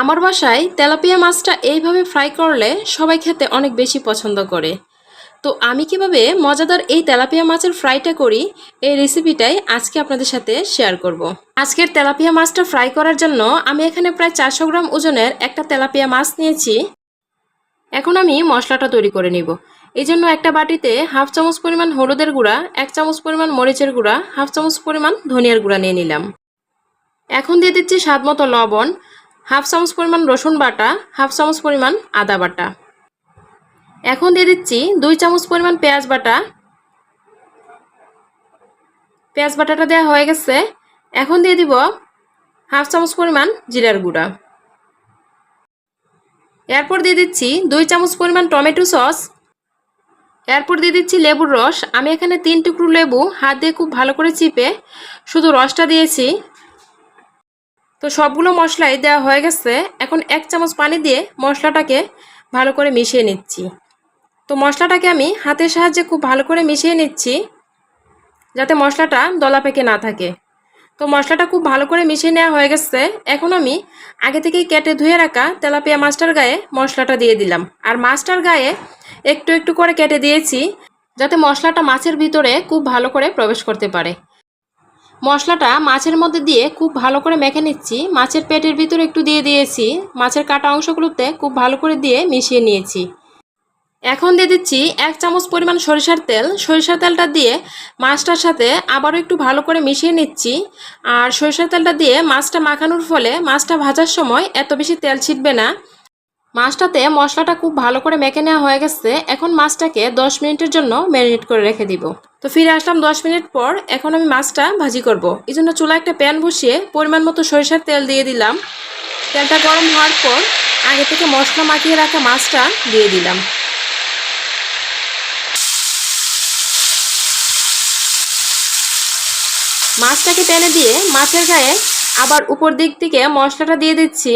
আমার বাসায় তেলাপিয়া মাছটা এইভাবে ফ্রাই করলে সবাই খেতে অনেক বেশি পছন্দ করে। তো আমি কীভাবে মজাদার এই তেলাপিয়া মাছের ফ্রাইটা করি, এই রেসিপিটাই আজকে আপনাদের সাথে শেয়ার করব। আজকের তেলাপিয়া মাছটা ফ্রাই করার জন্য আমি এখানে প্রায় চারশো গ্রাম ওজনের একটা তেলাপিয়া মাছ নিয়েছি। এখন আমি মশলাটা তৈরি করে নিব। এই জন্য একটা বাটিতে হাফ চামচ পরিমাণ হলুদের গুঁড়া, এক চামচ পরিমাণ মরিচের গুঁড়া, হাফ চামচ পরিমাণ ধনিয়ার গুঁড়া নিয়ে নিলাম। এখন দিয়ে দিচ্ছি স্বাদ মতো লবণ হাফ চামচ পরিমাণ রসুন বাটা, হাফ চামচ পরিমাণ আদা বাটা। এখন দিয়ে দিচ্ছি দুই চামচ পরিমাণ পেঁয়াজ বাটা। পেঁয়াজ বাটাটা দেওয়া হয়ে গেছে। এখন দিয়ে দিব হাফ চামচ পরিমাণ জিরার গুঁড়া। এরপর দিয়ে দিচ্ছি দুই চামচ পরিমাণ টমেটো সস। এরপর দিয়ে দিচ্ছি লেবুর রস। আমি এখানে তিন টুকরো লেবু হাত দিয়ে খুব ভালো করে চিপে শুধু রসটা দিয়েছি। তো সবগুলো মশলাই দেওয়া হয়ে গেছে। এখন এক চামচ পানি দিয়ে মশলাটাকে ভালো করে মিশিয়ে নিচ্ছি। তো মশলাটাকে আমি হাতের সাহায্যে খুব ভালো করে মিশিয়ে নিচ্ছি, যাতে মশলাটা দলা পেকে না থাকে। তো মশলাটা খুব ভালো করে মিশিয়ে নেওয়া হয়ে গেছে। এখন আমি আগে থেকেই কেটে ধুয়ে রাখা তেলাপিয়া মাছটার গায়ে মশলাটা দিয়ে দিলাম। আর মাছটার গায়ে একটু একটু করে কেটে দিয়েছি, যাতে মশলাটা মাছের ভিতরে খুব ভালো করে প্রবেশ করতে পারে। মশলাটা মাছের মধ্যে দিয়ে খুব ভালো করে মেখে নিচ্ছি। মাছের পেটের ভিতরে একটু দিয়ে দিয়েছি। মাছের কাটা অংশগুলোতে খুব ভালো করে দিয়ে মিশিয়ে নিয়েছি। এখন দিয়ে দিচ্ছি এক চামচ পরিমাণ সরিষার তেল। সরিষার তেলটা দিয়ে মাছটার সাথে আবারও একটু ভালো করে মিশিয়ে নিচ্ছি। আর সরিষার তেলটা দিয়ে মাছটা মাখানোর ফলে মাছটা ভাজার সময় এত বেশি তেল ছিটবে না। মাছটাতে মশলাটা খুব ভালো করে মেখে নেওয়া হয়ে গেছে। এখন মাছটাকে দশ মিনিটের জন্য ম্যারিনেট করে রেখে দিব। তো ফিরে আসলাম দশ মিনিট পর। এখন আমি মাছটা ভাজি করব। এই জন্য চুলা একটা প্যান বসিয়ে পরিমাণ মতো সরিষার তেল দিয়ে দিলাম। তেলটা গরম হওয়ার পর আগে থেকে মশলা মাখিয়ে রাখা মাছটা দিয়ে দিলাম। মাছটাকে প্যানে দিয়ে মাছের গায়ে আবার উপর দিক থেকে মশলাটা দিয়ে দিচ্ছি।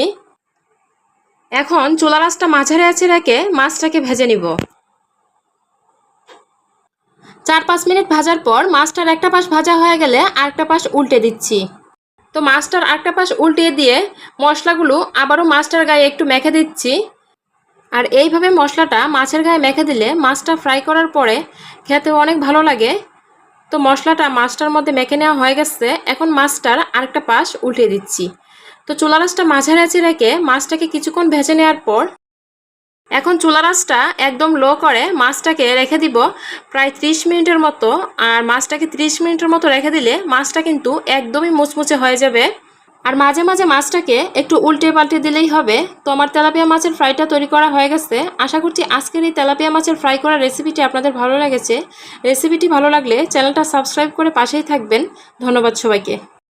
এখন চুলা মাছটা মাঝারে আছে রেখে মাছটাকে ভেজে নিব। চার পাঁচ মিনিট ভাজার পর মাছটার একটা পাশ ভাজা হয়ে গেলে আরেকটা পাশ উল্টে দিচ্ছি। তো মাছটার আরেকটা পাশ উল্টিয়ে দিয়ে মশলাগুলো আবারও মাছটার গায়ে একটু মেখে দিচ্ছি। আর এইভাবে মশলাটা মাছের গায়ে মেখে দিলে মাছটা ফ্রাই করার পরে খেতে অনেক ভালো লাগে। তো মশলাটা মাছটার মধ্যে মেখে নেওয়া হয়ে গেছে। এখন মাছটার আরেকটা পাশ উল্টে দিচ্ছি। তো চুলা রাসটা মাঝারি আছে রেখে মাছটাকে কিছুক্ষণ ভেজে নেওয়ার পর এখন চুলা রাসটা একদম লো করে মাছটাকে রেখে দিব প্রায় 30 মিনিটের মতো। আর মাছটাকে 30 মিনিটের মতো রেখে দিলে মাছটা কিন্তু একদমই মুচমুচে হয়ে যাবে। আর মাঝে মাঝে মাছটাকে একটু উল্টে পাল্টে দিলেই হবে। তো আমার তেলাপিয়া মাছের ফ্রাইটা তৈরি করা হয়ে গেছে। আশা করছি আজকের এই তেলাপিয়া মাছের ফ্রাই করা রেসিপিটি আপনাদের ভালো লেগেছে। রেসিপিটি ভালো লাগলে চ্যানেলটা সাবস্ক্রাইব করে পাশেই থাকবেন। ধন্যবাদ সবাইকে।